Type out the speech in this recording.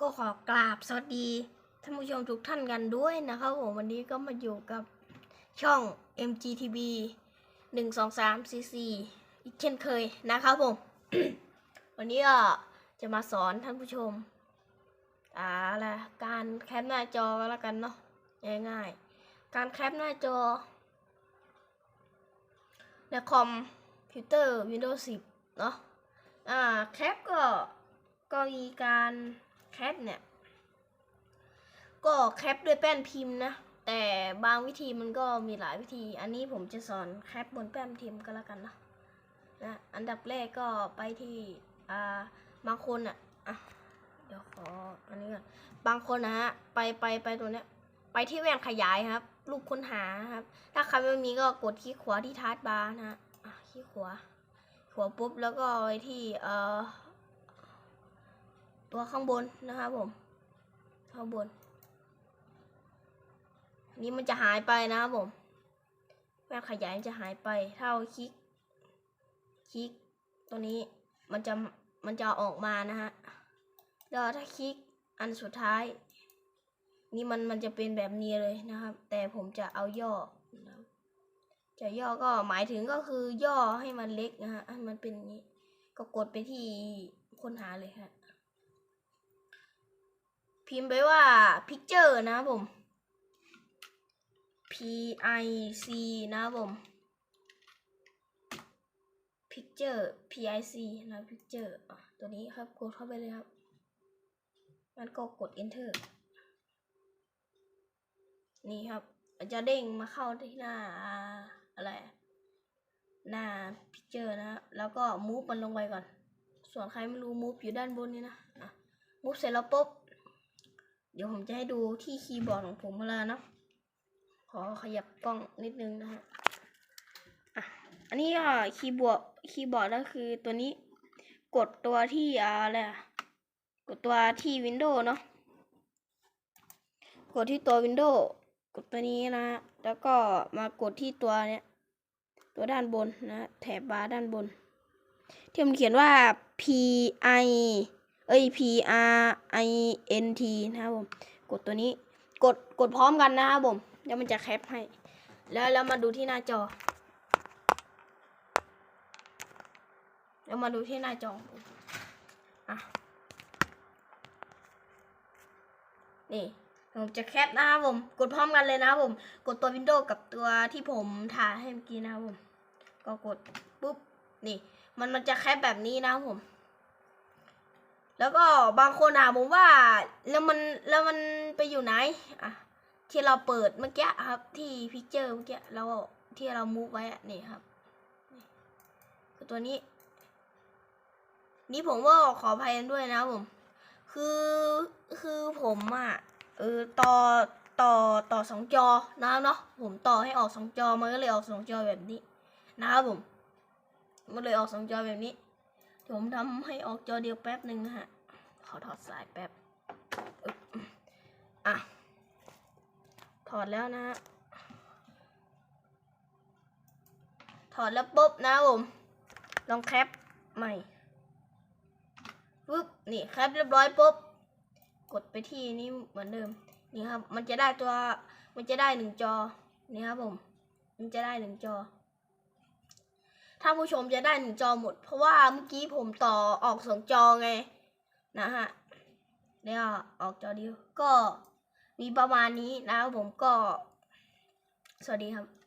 ก็ขอกราบสวัสดีท่านผู้ชมทุกท่านกันด้วยนะครับผมวันนี้ก็มาอยู่กับช่อง MGTV 1 2 3 4 4อีกเช่นเคยนะครับผม วันนี้ก็จะมาสอนท่านผู้ชมอ่าอะไรการแคปหน้าจอก็แล้วกันเนาะง่ายๆ การแคปหน้าจอในคอมพิวเตอร์ Windows 10 เนาะอ่าแคปก็ก็มีการ แคปเนี่ย ก็แคปด้วยแป้นพิมพ์นะ แต่บางวิธีมันก็มีหลายวิธี อันนี้ผมจะสอนแคปบนแป้นพิมพ์ก็แล้วกันนะนะอันดับแรกก็ไปที่อ่าบางคนอะอะเดี๋ยวขออันนี้ก่อนบางคนนะฮะไปไปไปตัวเนี้ยไปที่แว่นขยายครับรูปค้นหาครับ ถ้าใครไม่มีก็กดคลิกขวาที่ทาร์ดบาร์นะฮะอะคลิกขวาขวาปุ๊บแล้วก็ไปที่เอ่อ ตัวข้างบนนะครับผม ข้างบน นี่มันจะหายไปนะครับผมแว่ขยายมันจะหายไปถ้าเราคลิก คลิก ตัวนี้มันจะมันจะออกมานะฮะแล้วถ้าคลิกอันสุดท้าย นี่มันมันจะเป็นแบบนี้เลยนะครับ แต่ผมจะเอาย่อจะย่อก็หมายถึงก็คือย่อให้มันเล็กนะฮะให้มันเป็นอย่างนี้ ก็กดไปที่ค้นหาเลยฮะ พิมพ์ไปว่า picture นะครับผม P I C นะครับผม picture P I C นะ picture อะตัวนี้ครับกดเข้าไปเลยครับ มันก็กด enter นี่ครับจะเด้งมาเข้าที่หน้าอะไร หน้า picture นะฮะแล้วก็ move มันลงไปก่อน ส่วนใครไม่รู้ move อยู่ด้านบนนี้นะอะ move เสร็จแล้วปุ๊บ เดี๋ยวผมจะให้ดูที่คีย์บอร์ดของผมมาแล้วเนาะขอขยับกล้องนิดนึงนะฮะอะอันนี้ก็คีย์บอร์ดคีย์บอร์ดก็คือตัวนี้กดตัวที่อะไรกดตัวที่ Windows เนาะกดที่ตัว Windows กดตัวนี้นะแล้วก็มากดที่ตัวเนี้ยตัวด้านบนนะแถบบาร์ด้านบน ที่มันเขียนว่า P I เอ้ย P R I N T นะครับผม กดตัวนี้ กด กดพร้อมกันนะครับผม เดี๋ยวมันจะแคปให้ แล้วแล้วมาดูที่หน้าจอแล้วมาดูที่หน้าจออะ นี่ผมจะแคปนะครับผม กดพร้อมกันเลยนะครับผม กดตัว Windows กับตัวที่ผมถ่ายให้เมื่อกี้นะครับผม ก็กดปุ๊บ นี่ มันมันจะแคปแบบนี้นะครับผม แล้วก็บางคนถามผมว่าแล้วมันแล้วมันไปอยู่ไหนอะที่เราเปิดเมื่อกี้ครับ ที่พิกเจอร์เมื่อกี้แล้วที่เรามูฟไว้อะนี่ครับคือตัวนี้ นี่ผมก็ขออภัยกันด้วยนะผม คือคือผมอะเออต่อต่อต่อสองจอนะครับเนาะผมต่อให้ออกสองจอมันก็เลยออกสองจอแบบนี้ นะครับผมมันเลยออกสองจอแบบนี้ ผมทำให้ออกจอเดียวแป๊บหนึ่งนะฮะ ขอถอดสายแป๊บอะ ถอดแล้วนะฮะ ถอดแล้วปุ๊บนะผม ลองแคปใหม่ปุ๊บ นี่แคปเรียบร้อยปุ๊บ กดไปที่นี่เหมือนเดิม นี่ครับ มันจะได้ตัว มันจะได้หนึ่งจอ นี่ครับผม มันจะได้หนึ่งจอ ถ้าผู้ชมจะได้หนึ่งจอหมด เพราะว่าเมื่อกี้ผมต่อออกสองจอไงนะฮะเนี่ยออกจอเดียวก็มีประมาณนี้นะผมก็ สวัสดีครับ